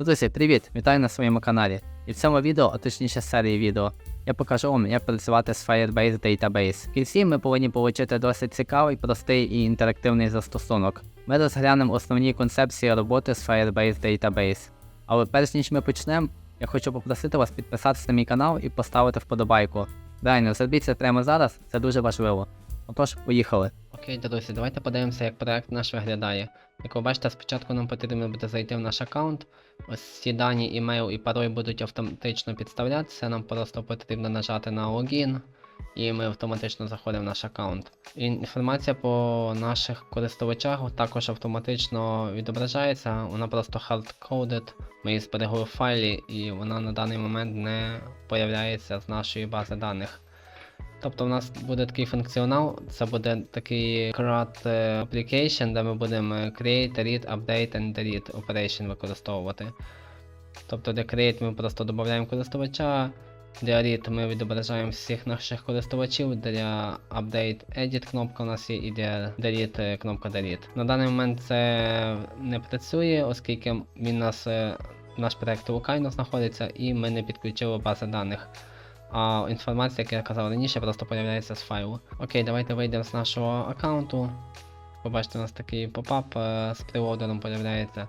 Друзі, привіт! Вітаю на своєму каналі. І в цьому відео, а точніше серії відео, я покажу вам, як працювати з Firebase Database. В кінці ми повинні отримати досить цікавий, простий і інтерактивний застосунок. Ми розглянемо основні концепції роботи з Firebase Database. Але перш ніж ми почнемо, я хочу попросити вас підписатися на мій канал і поставити вподобайку. Реально, зробіть це прямо зараз, це дуже важливо. Отож, поїхали. Окей, друзі, давайте подивимося, як проект наш виглядає. Як ви бачите, спочатку нам потрібно буде зайти в наш аккаунт. Ось ці дані, імейл і пароль будуть автоматично підставлятися. Нам просто потрібно нажати на логін, і ми автоматично заходимо в наш аккаунт. Інформація по наших користувачах також автоматично відображається. Вона просто hardcoded. Ми її зберегли в файлі, і вона на даний момент не появляється з нашої бази даних. Тобто в нас буде такий функціонал, це буде такий CRUD е, application, де ми будемо create, read, update and delete operation використовувати. Тобто для create ми просто додаємо користувача, для read ми відображаємо всіх наших користувачів, для update edit кнопка у нас є і для delete е, кнопка delete. На даний момент це не працює, оскільки він нас, е, наш проект локально знаходиться і ми не підключили бази даних. А інформація, як я казав раніше, просто появляється з файлу. Окей, давайте вийдемо з нашого аккаунту. Побачите, у нас такий попап е, з приводером появляється.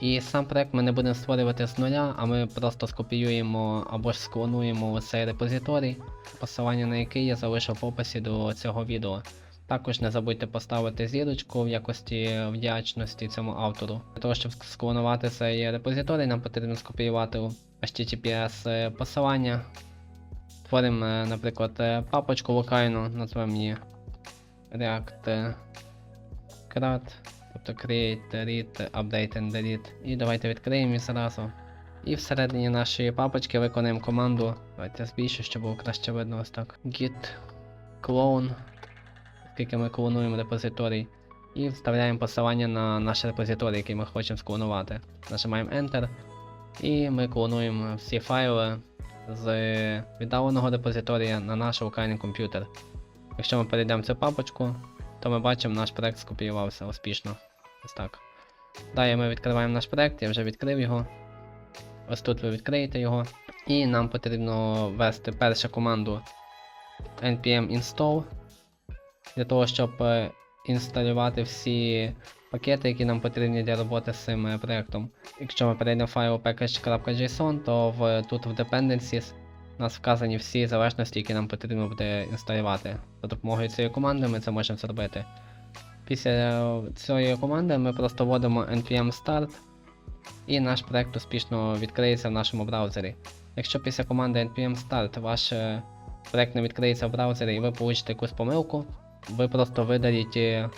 І сам проект ми не будемо створювати з нуля, а ми просто скопіюємо або ж склонуємо цей репозиторій, посилання на який я залишив в описі до цього відео. Також не забудьте поставити зірочку в якості вдячності цьому автору. Для того, щоб склонувати цей репозиторій, нам потрібно скопіювати HTTPS е, посилання. Створимо, е, наприклад, е, папочку локальну, назвемо її React е, тобто create, read, update and delete. І давайте відкриємо її зразу. І всередині нашої папочки виконуємо команду. Давайте збільшу, щоб було краще видно ось так. Git clone, оскільки ми клонуємо репозиторій. І вставляємо посилання на наш репозиторій, який ми хочемо склонувати. Нажимаємо Enter. І ми клонуємо всі файли з віддаленого депозиторія на наш локальний комп'ютер. Якщо ми перейдемо цю папочку, то ми бачимо, наш проект скопіювався успішно. Ось так. Далі ми відкриваємо наш проект, я вже відкрив його. Ось тут ви відкриєте його. І нам потрібно ввести першу команду npm install для того, щоб е, інсталювати всі пакети, які нам потрібні для роботи з цим е, проектом. Якщо ми перейдемо в файл package.json, то в, тут в dependencies у нас вказані всі залежності, які нам потрібно буде інсталювати. За допомогою цієї команди ми це можемо зробити. Після цієї команди ми просто вводимо npm start і наш проект успішно відкриється в нашому браузері. Якщо після команди npm start ваш е, проект не відкриється в браузері і ви получите якусь помилку, ви просто видаліть е,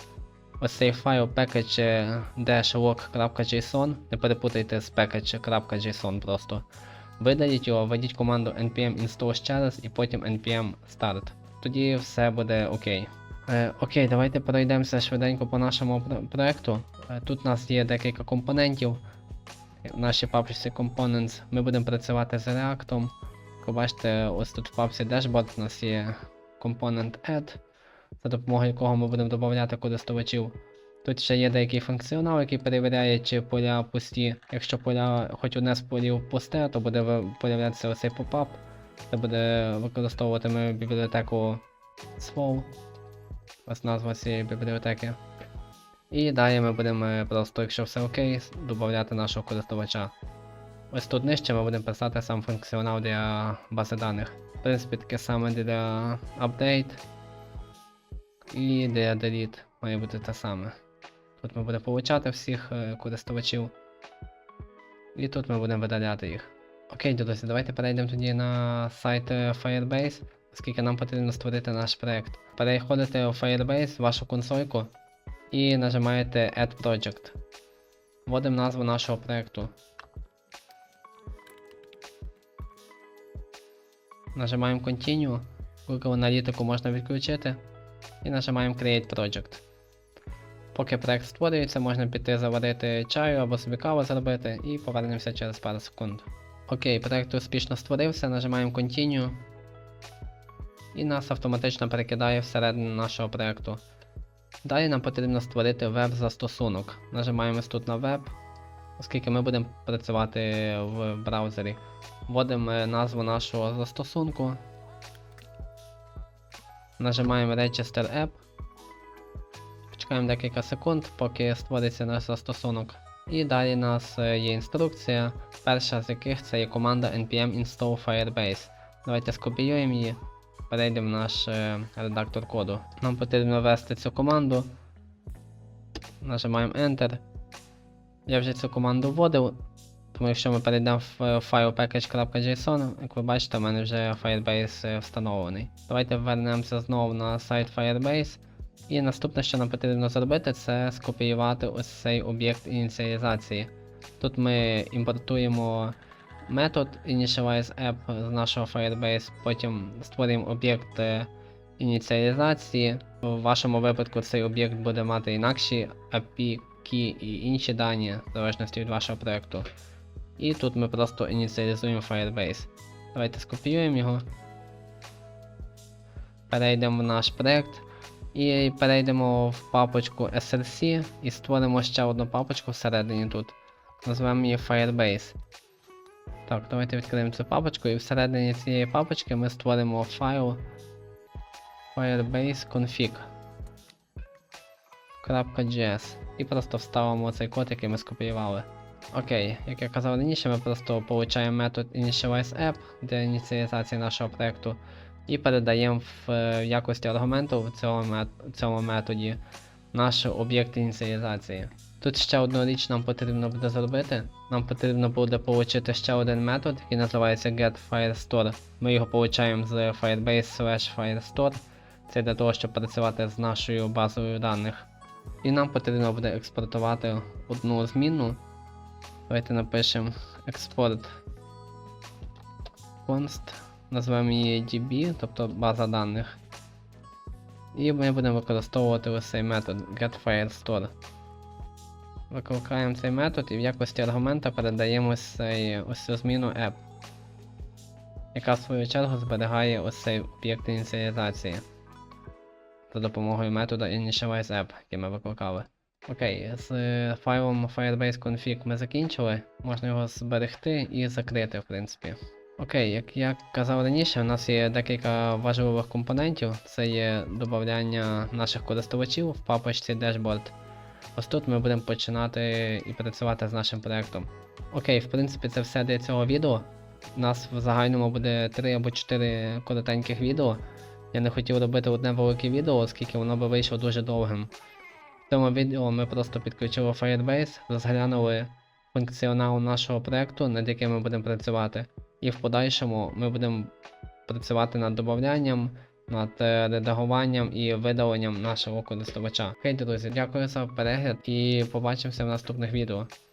ось цей файл package е, log.json, не перепутайте з package.json просто. Видаліть його, введіть команду npm install ще раз і потім npm start. Тоді все буде окей. Е, окей, давайте пройдемося швиденько по нашому про- проекту. Е, тут у нас є декілька компонентів. В нашій папці Components ми будемо працювати з React. Як ви бачите, ось тут в папці Dashboard у нас є компонент Add, за допомогою якого ми будемо додати користувачів. Тут ще є деякий функціонал, який перевіряє, чи поля пусті. Якщо поля хоч одне з полів пусте, то буде появлятися оцей попап. Це буде використовуватиме бібліотеку Slow. Ось назва цієї бібліотеки. І далі ми будемо просто, якщо все окей, додати нашого користувача. Ось тут нижче ми будемо писати сам функціонал для бази даних. В принципі, таке саме для update і для delete має бути те саме. Тут ми будемо получати всіх е, користувачів. І тут ми будемо видаляти їх. Окей, друзі, давайте перейдемо тоді на сайт е, Firebase, оскільки нам потрібно створити наш проект. Переходите у Firebase, вашу консольку, і нажимаєте Add Project. Вводимо назву нашого проекту. Нажимаємо Continue. Google аналітику можна відключити. І нажимаємо Create Project. Поки проект створюється, можна піти заварити чаю або собі каву зробити і повернемося через пару секунд. Окей, проект успішно створився, нажимаємо Continue. І нас автоматично перекидає всередину нашого проекту. Далі нам потрібно створити веб-застосунок. Нажимаємо тут на веб. оскільки ми будемо працювати в браузері. Вводимо назву нашого застосунку. Нажимаємо Register App. Чекаємо декілька секунд, поки створиться наш застосунок. І далі у нас е, є інструкція, перша з яких це є команда npm install firebase. Давайте скопіюємо її, перейдемо в наш е, редактор коду. Нам потрібно ввести цю команду. Нажимаємо Enter. Я вже цю команду вводив, тому якщо ми перейдемо в е, файл package.json, як ви бачите, у мене вже Firebase е, встановлений. Давайте вернемося знову на сайт Firebase. І наступне, що нам потрібно зробити, це скопіювати ось цей об'єкт ініціалізації. Тут ми імпортуємо метод initializeApp з нашого Firebase, потім створюємо об'єкт е, ініціалізації. В вашому випадку цей об'єкт буде мати інакші API, key і інші дані, в залежності від вашого проєкту. І тут ми просто ініціалізуємо Firebase. Давайте скопіюємо його. Перейдемо в наш проєкт. І перейдемо в папочку SRC і створимо ще одну папочку всередині тут. Назвемо її Firebase. Так, давайте відкриємо цю папочку і всередині цієї папочки ми створимо файл Firebase config. .js і просто вставимо цей код, який ми скопіювали. Окей, як я казав раніше, ми просто получаємо метод initializeApp для ініціалізації нашого проєкту і передаємо в е, якості аргументу в цьому, цьому методі наш об'єкт ініціалізації. Тут ще одну річ нам потрібно буде зробити. Нам потрібно буде отримати ще один метод, який називається getFirestore. Ми його получаємо з Firebase slash Firestore. Це для того, щоб працювати з нашою базою даних. І нам потрібно буде експортувати одну змінну. Давайте напишемо export const, назвемо її DB, тобто база даних. І ми будемо використовувати ось цей метод getFirestore. Викликаємо цей метод і в якості аргумента передаємо ось, цей, ось цю зміну app, яка в свою чергу зберігає ось цей об'єкт ініціалізації за допомогою методу initializeApp, який ми викликали. Окей, з файлом Firebase config ми закінчили, можна його зберегти і закрити, в принципі. Окей, як я казав раніше, у нас є декілька важливих компонентів. Це є додавання наших користувачів в папочці Dashboard. Ось тут ми будемо починати і працювати з нашим проєктом. Окей, в принципі, це все для цього відео. У нас в загальному буде 3 або 4 коротеньких відео. Я не хотів робити одне велике відео, оскільки воно би вийшло дуже довгим. В цьому відео ми просто підключили Firebase, розглянули функціонал нашого проєкту, над яким ми будемо працювати. І в подальшому ми будемо працювати над додаванням, над е, редагуванням і видаленням нашого користувача. Окей, друзі, дякую за перегляд і побачимося в наступних відео.